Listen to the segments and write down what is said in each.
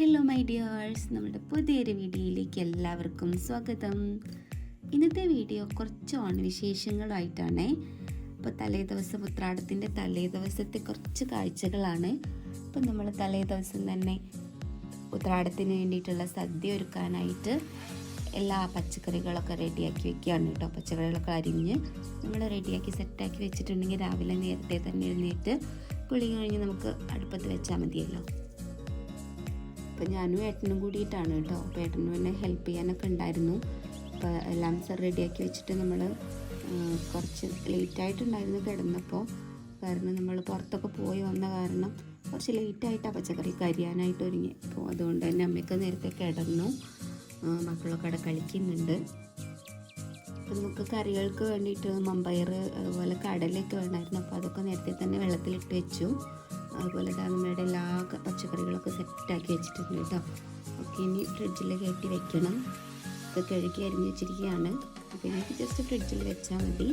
Hello my dears നമ്മുടെ പുതിയൊരു വീഡിയോയിലേക്ക് എല്ലാവർക്കും സ്വാഗതം. ഇന്നത്തെ വീഡിയോ കുറച്ച് ഓണവിശേഷങ്ങളുമായിട്ടാണ് ഇപ്പോൾ തലേ ദിവസം ഉത്രാടത്തിന്റെ തലേ ദിവസത്തെ കുറച്ച് കാഴ്ചകളാണ്. ഇപ്പം നമ്മൾ തലേ ദിവസം തന്നെ ഉത്രാടത്തിന് വേണ്ടിയിട്ടുള്ള സദ്യ ഒരുക്കാനായിട്ട് എല്ലാ പച്ചക്കറികളൊക്കെ റെഡിയാക്കി വെക്കുകയാണ് കേട്ടോ. പച്ചക്കറികളൊക്കെ അരിഞ്ഞ് നമ്മൾ റെഡിയാക്കി സെറ്റാക്കി വെച്ചിട്ടുണ്ടെങ്കിൽ രാവിലെ നേരത്തെ തന്നെ എഴുന്നേറ്റ് കുളി കഴിഞ്ഞ് നമുക്ക് അടുപ്പത്ത് വെച്ചാൽ മതിയല്ലോ. അപ്പം ഞാനും ഏട്ടനും കൂടിയിട്ടാണ് കേട്ടോ. അപ്പോൾ ഏട്ടനും എന്നെ ഹെൽപ്പ് ചെയ്യാനൊക്കെ ഉണ്ടായിരുന്നു. അപ്പോൾ എല്ലാം റെഡിയാക്കി വെച്ചിട്ട് നമ്മൾ കുറച്ച് ലേറ്റായിട്ടുണ്ടായിരുന്നു കിടന്നപ്പോൾ കാരണം നമ്മൾ പുറത്തൊക്കെ പോയി വന്ന കാരണം കുറച്ച് ലേറ്റായിട്ടാണ് പച്ചക്കറി കരിയാനായിട്ട് ഒരുങ്ങി. അപ്പോൾ അതുകൊണ്ട് തന്നെ അമ്മയ്ക്ക് നേരത്തെ കിടന്നു. മക്കളൊക്കെ അവിടെ കളിക്കുന്നുണ്ട്. അപ്പം നമുക്ക് കറികൾക്ക് വേണ്ടിയിട്ട് മമ്പയർ അതുപോലെ കടലൊക്കെ വേണമായിരുന്നു അപ്പോൾ അതൊക്കെ നേരത്തെ തന്നെ വെള്ളത്തിലിട്ട് വെച്ചു. അതുപോലെ ദാ നമ്മുടെ എല്ലാ പച്ചക്കറികളൊക്കെ സെറ്റാക്കി വെച്ചിട്ടുണ്ട് കേട്ടോ. ഒക്കെ ഇനി ഫ്രിഡ്ജിൽ കയറ്റി വെക്കണം. ഇതൊക്കെ കഴുകി അരിഞ്ഞ് വെച്ചിരിക്കുകയാണ്. അപ്പോൾ എനിക്ക് ജസ്റ്റ് ഫ്രിഡ്ജിൽ വെച്ചാൽ മതി.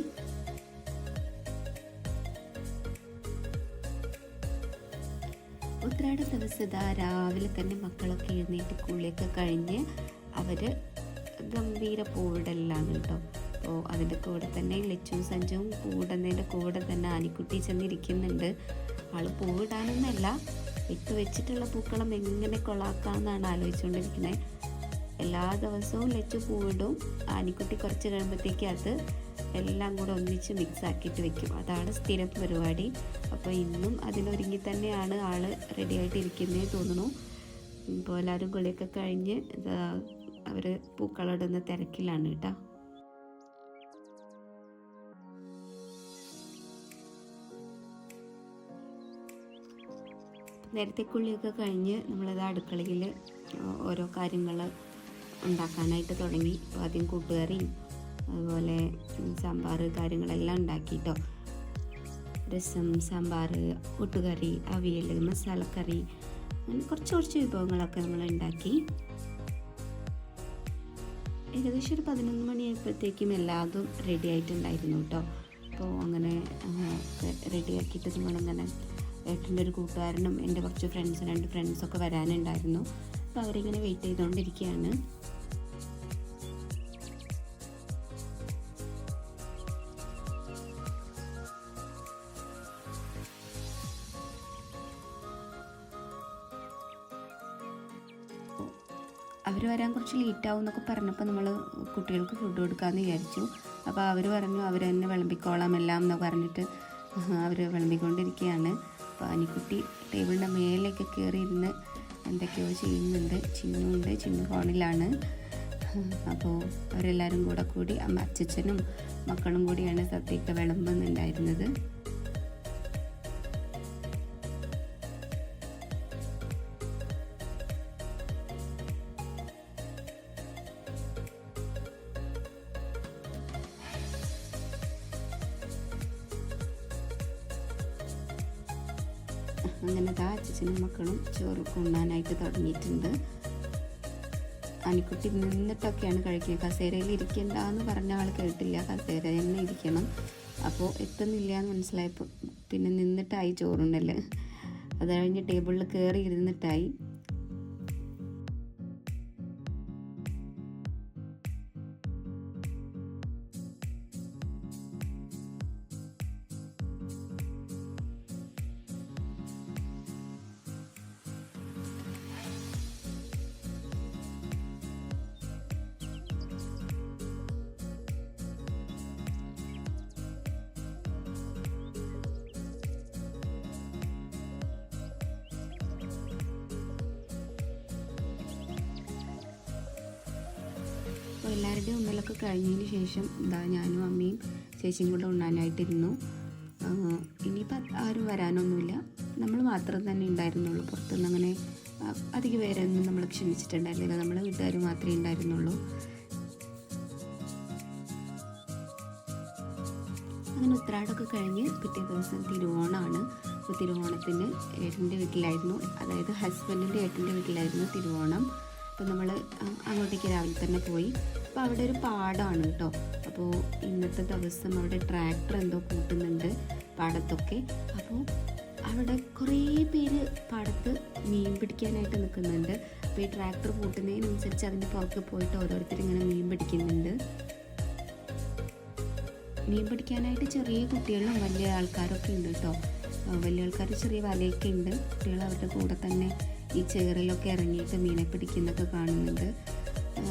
ഉത്രാട ദിവസം ഇതാ രാവിലെ തന്നെ മക്കളൊക്കെ എഴുന്നേറ്റ് കുളിയൊക്കെ കഴിഞ്ഞ് അവർ ഗംഭീര പൂവിടലാണ് കേട്ടോ. അപ്പോൾ അതിന്റെ കൂടെ തന്നെ ലച്ചും സഞ്ചും പൂവിടുന്നതിന്റെ കൂടെ തന്നെ ആനിക്കുട്ടി ചെന്നിരിക്കുന്നുണ്ട്. ആൾ പൂവിടാനൊന്നല്ല ഇട്ട് വെച്ചിട്ടുള്ള പൂക്കളം എങ്ങനെ കൊളാക്കാമെന്നാണ് ആലോചിച്ചുകൊണ്ടിരിക്കുന്നത്. എല്ലാ ദിവസവും ലച്ചു പൂവിടും. ആനിക്കുട്ടി കുറച്ച് കഴിയുമ്പോഴത്തേക്ക് അത് എല്ലാം കൂടെ ഒന്നിച്ച് മിക്സ് ആക്കിയിട്ട് വെക്കും. അതാണ് സ്ഥിരം പരിപാടി. അപ്പോൾ ഇന്നും അതിനൊരുങ്ങി തന്നെയാണ് ആൾ റെഡി ആയിട്ടിരിക്കുന്നതെന്ന് തോന്നുന്നു. ഇപ്പോൾ എല്ലാവരും കുളിയൊക്കെ കഴിഞ്ഞ് അവർ പൂക്കളിടുന്ന തിരക്കിലാണ് കേട്ടോ. നേരത്തെ കുളിയൊക്കെ കഴിഞ്ഞ് നമ്മളത് അടുക്കളയിൽ ഓരോ കാര്യങ്ങൾ ഉണ്ടാക്കാനായിട്ട് തുടങ്ങി. ആദ്യം കൂട്ടുകറിയും അതുപോലെ സാമ്പാർ കാര്യങ്ങളെല്ലാം ഉണ്ടാക്കിയിട്ടോ രസം സാമ്പാർ കൂട്ടുകറി അവിയൽ മസാലക്കറി അങ്ങനെ കുറച്ച് കുറച്ച് വിഭവങ്ങളൊക്കെ നമ്മൾ ഉണ്ടാക്കി. ഏകദേശം ഒരു പതിനൊന്ന് മണിയായപ്പോഴത്തേക്കും എല്ലാതും റെഡി ആയിട്ടുണ്ടായിരുന്നു കേട്ടോ. അപ്പോൾ അങ്ങനെ റെഡിയാക്കിയിട്ട് നമ്മളങ്ങനെ ഏട്ടന്റെ ഒരു കൂട്ടുകാരനും എന്റെ കുറച്ച് ഫ്രണ്ട്സ് രണ്ട് ഫ്രണ്ട്സൊക്കെ വരാനുണ്ടായിരുന്നു. അപ്പോൾ അവരിങ്ങനെ വെയിറ്റ് ചെയ്തുകൊണ്ടിരിക്കുകയാണ്. അവർ വരാൻ കുറച്ച് ലേറ്റ് ആവും എന്നൊക്കെ പറഞ്ഞപ്പോൾ നമ്മൾ കുട്ടികൾക്ക് ഫുഡ് കൊടുക്കാമെന്ന് വിചാരിച്ചു. അപ്പോൾ അവർ പറഞ്ഞു അവർ തന്നെ വിളമ്പിക്കോളാം എല്ലാം എന്ന് പറഞ്ഞിട്ട് അവർ വിളമ്പിക്കൊണ്ടിരിക്കുകയാണ്. അപ്പോൾ അനിക്കുട്ടി ടേബിളിന്റെ മേലേക്ക് കയറി ഇരുന്ന് എന്തൊക്കെയോ ചെയ്യുന്നുണ്ട് ചിന്നുണ്ട് ചിന്നു ഫോണിലാണ്. അപ്പോൾ അവരെല്ലാവരും കൂടെ കൂടി അമ്മ അച്ഛനും മക്കളും കൂടിയാണ് സദ്യയൊക്കെ വിളമ്പുന്നുണ്ടായിരുന്നത്. അങ്ങനെ ദാ അച്ഛനും മക്കളും ചോറ് കൊണ്ടാനായിട്ട് തുടങ്ങിയിട്ടുണ്ട്. അനിക്കുട്ടി നിന്നിട്ടൊക്കെയാണ് കഴിക്കുക. കസേരയിൽ ഇരിക്കണ്ട എന്ന് പറഞ്ഞ ആൾ കേട്ടില്ല. കസേര തന്നെ ഇരിക്കണം. അപ്പോൾ എത്തുന്നില്ല എന്ന് മനസ്സിലായപ്പോൾ പിന്നെ നിന്നിട്ടായി ചോറുണ്ടല്ലേ അത് കഴിഞ്ഞ് ടേബിളിൽ കയറി ഇരുന്നിട്ടായി അപ്പോൾ എല്ലാവരുടെയും ഉമ്മലൊക്കെ കഴിഞ്ഞതിന് ശേഷം ഇതാ ഞാനും അമ്മയും ചേച്ചിയും കൂടെ ഉണ്ണാനായിട്ടിരുന്നു. ഇനിയിപ്പോൾ ആരും വരാനൊന്നുമില്ല. നമ്മൾ മാത്രം തന്നെ ഉണ്ടായിരുന്നുള്ളൂ. പുറത്തുനിന്ന് അങ്ങനെ അധികം പേരൊന്നും നമ്മൾ ക്ഷണിച്ചിട്ടുണ്ടായിരുന്നില്ല നമ്മളെ വീട്ടുകാർ മാത്രമേ ഉണ്ടായിരുന്നുള്ളൂ. അങ്ങനെ ഉത്രാടമൊക്കെ കഴിഞ്ഞ് പിറ്റേ ദിവസം തിരുവോണമാണ് അപ്പോൾ തിരുവോണത്തിന് ഏട്ടന്റെ വീട്ടിലായിരുന്നു. അതായത് ഹസ്ബൻഡിന്റെ ഏട്ടന്റെ വീട്ടിലായിരുന്നു തിരുവോണം. അപ്പോൾ നമ്മൾ അങ്ങോട്ടേക്ക് രാവിലെ തന്നെ പോയി. അപ്പോൾ അവിടെ ഒരു പാടമാണ് കേട്ടോ. അപ്പോൾ ഇന്നത്തെ ദിവസം അവിടെ ട്രാക്ടർ എന്തോ കൂട്ടുന്നുണ്ട് പാടത്തൊക്കെ. അപ്പോൾ അവിടെ കുറേ പേര് പാടത്ത് മീൻ പിടിക്കാനായിട്ട് നിൽക്കുന്നുണ്ട്. അപ്പോൾ ഈ ട്രാക്ടർ കൂട്ടുന്നതിനനുസരിച്ച് അതിന്റെ പുറത്ത് പോയിട്ട് ഓരോരുത്തർ ഇങ്ങനെ മീൻ പിടിക്കുന്നുണ്ട്. മീൻ പിടിക്കാനായിട്ട് ചെറിയ കുട്ടികളും വലിയ ആൾക്കാരൊക്കെ ഉണ്ട് കേട്ടോ. വലിയ ആൾക്കാർ ചെറിയ വലയൊക്കെ ഉണ്ട്. കുട്ടികൾ അവരുടെ കൂടെ തന്നെ ഈ ചേറിലൊക്കെ ഇറങ്ങിയിട്ട് മീനെ പിടിക്കുന്നൊക്കെ കാണുന്നുണ്ട്.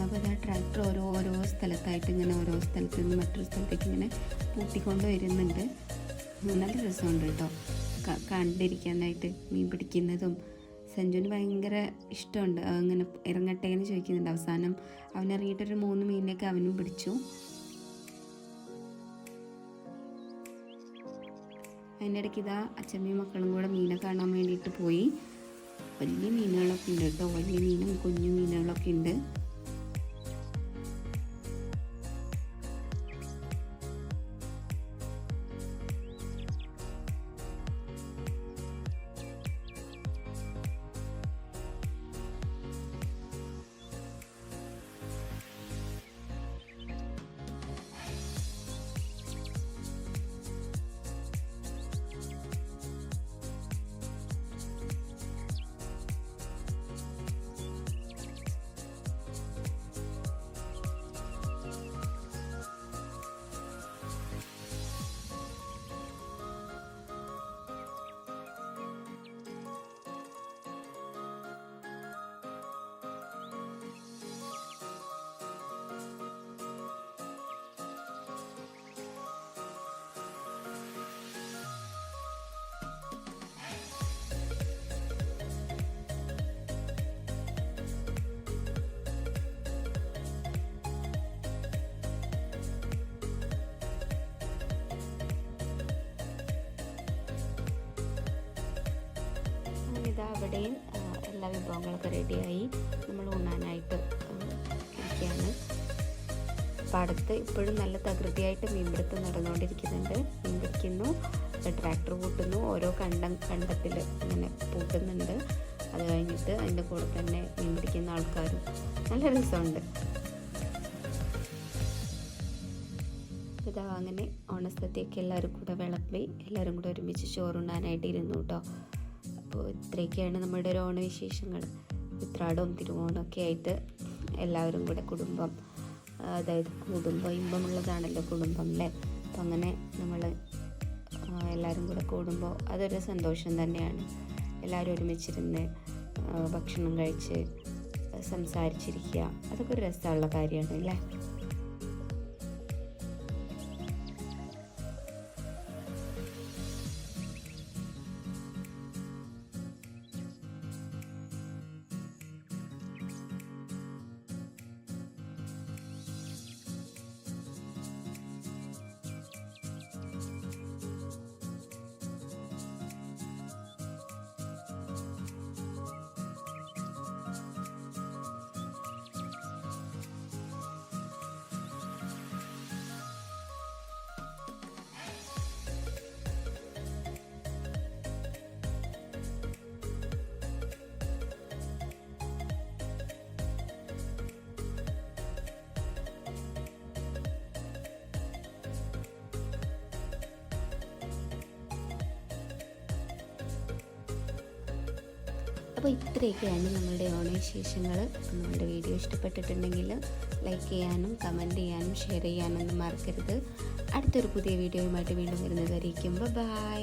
അപ്പോൾ ആ ട്രാക്ടർ ഓരോ ഓരോ സ്ഥലത്തായിട്ട് ഇങ്ങനെ ഓരോ സ്ഥലത്ത് നിന്ന് മറ്റൊരു സ്ഥലത്തേക്ക് ഇങ്ങനെ പൂട്ടിക്കൊണ്ട് വരുന്നുണ്ട്. നല്ല രസമുണ്ട് കേട്ടോ. കണ്ടിരിക്കാനായിട്ട് മീൻ പിടിക്കുന്നതും. സഞ്ജുവിന് ഭയങ്കര ഇഷ്ടമുണ്ട്. അങ്ങനെ ഇറങ്ങട്ടെ എന്ന് ചോദിക്കുന്നുണ്ട്. അവസാനം അവൻ ഇറങ്ങിയിട്ടൊരു മൂന്ന് മീനിനൊക്കെ അവനും പിടിച്ചു. അതിന്റെ ഇടയ്ക്ക് ഇതാ അച്ഛമ്മയും മക്കളും കൂടെ മീനെ കാണാൻ വേണ്ടിയിട്ട് പോയി. വലിയ മീനുകളൊക്കെ ഉണ്ട് കേട്ടോ. വലിയ മീനും കുഞ്ഞു മീനുകളൊക്കെ ഉണ്ട്. അവിടെയും എല്ലാ വിഭവങ്ങളൊക്കെ റെഡിയായി. നമ്മൾ ഉണ്ണാനായിട്ട് ഇരിക്കുകയാണ്. പാടത്ത് ഇപ്പോഴും നല്ല തകൃതിയായിട്ട് മീൻപിടുത്തം നടന്നുകൊണ്ടിരിക്കുന്നുണ്ട്. മീൻ പിടിക്കുന്നു ട്രാക്ടർ പൂട്ടുന്നു ഓരോ കണ്ടം കണ്ടത്തിൽ ഇങ്ങനെ പൂട്ടുന്നുണ്ട്. അത് കഴിഞ്ഞിട്ട് അതിന്റെ കൂടെ തന്നെ മീൻ പിടിക്കുന്ന ആൾക്കാരും നല്ല രസമുണ്ട്. ഇതാ അങ്ങനെ ഓണസദ്യയൊക്കെ എല്ലാവരും കൂടെ വിളമ്പി എല്ലാവരും കൂടെ ഒരുമിച്ച് ചോറുണ്ണാനായിട്ട് ഇരുന്നു കേട്ടോ. അപ്പോൾ ഇത്രയൊക്കെയാണ് നമ്മുടെ ഒരു ഓണവിശേഷങ്ങൾ. ഉത്രാടവും തിരുവോണവും ഒക്കെ ആയിട്ട് എല്ലാവരും കൂടെ കുടുംബം അതായത് കുടുംബം ഇമ്പമുള്ളതാണല്ലോ കുടുംബം അല്ലേ? അപ്പം അങ്ങനെ നമ്മൾ എല്ലാവരും കൂടെ കൂടുമ്പോൾ അതൊരു സന്തോഷം തന്നെയാണ്. എല്ലാവരും ഒരുമിച്ചിരുന്ന് ഭക്ഷണം കഴിച്ച് സംസാരിച്ചിരിക്കുക. അതൊക്കെ ഒരു രസമുള്ള കാര്യമാണ് അല്ലേ? അപ്പോൾ ഇത്രയൊക്കെയാണ് നമ്മളുടെ ഓണവിശേഷങ്ങൾ. നമ്മളുടെ വീഡിയോ ഇഷ്ടപ്പെട്ടിട്ടുണ്ടെങ്കിൽ ലൈക്ക് ചെയ്യാനും കമന്റ് ചെയ്യാനും ഷെയർ ചെയ്യാനൊന്നും മറക്കരുത്. അടുത്തൊരു പുതിയ വീഡിയോയുമായിട്ട് വീണ്ടും വരുന്നതായിരിക്കും ബൈ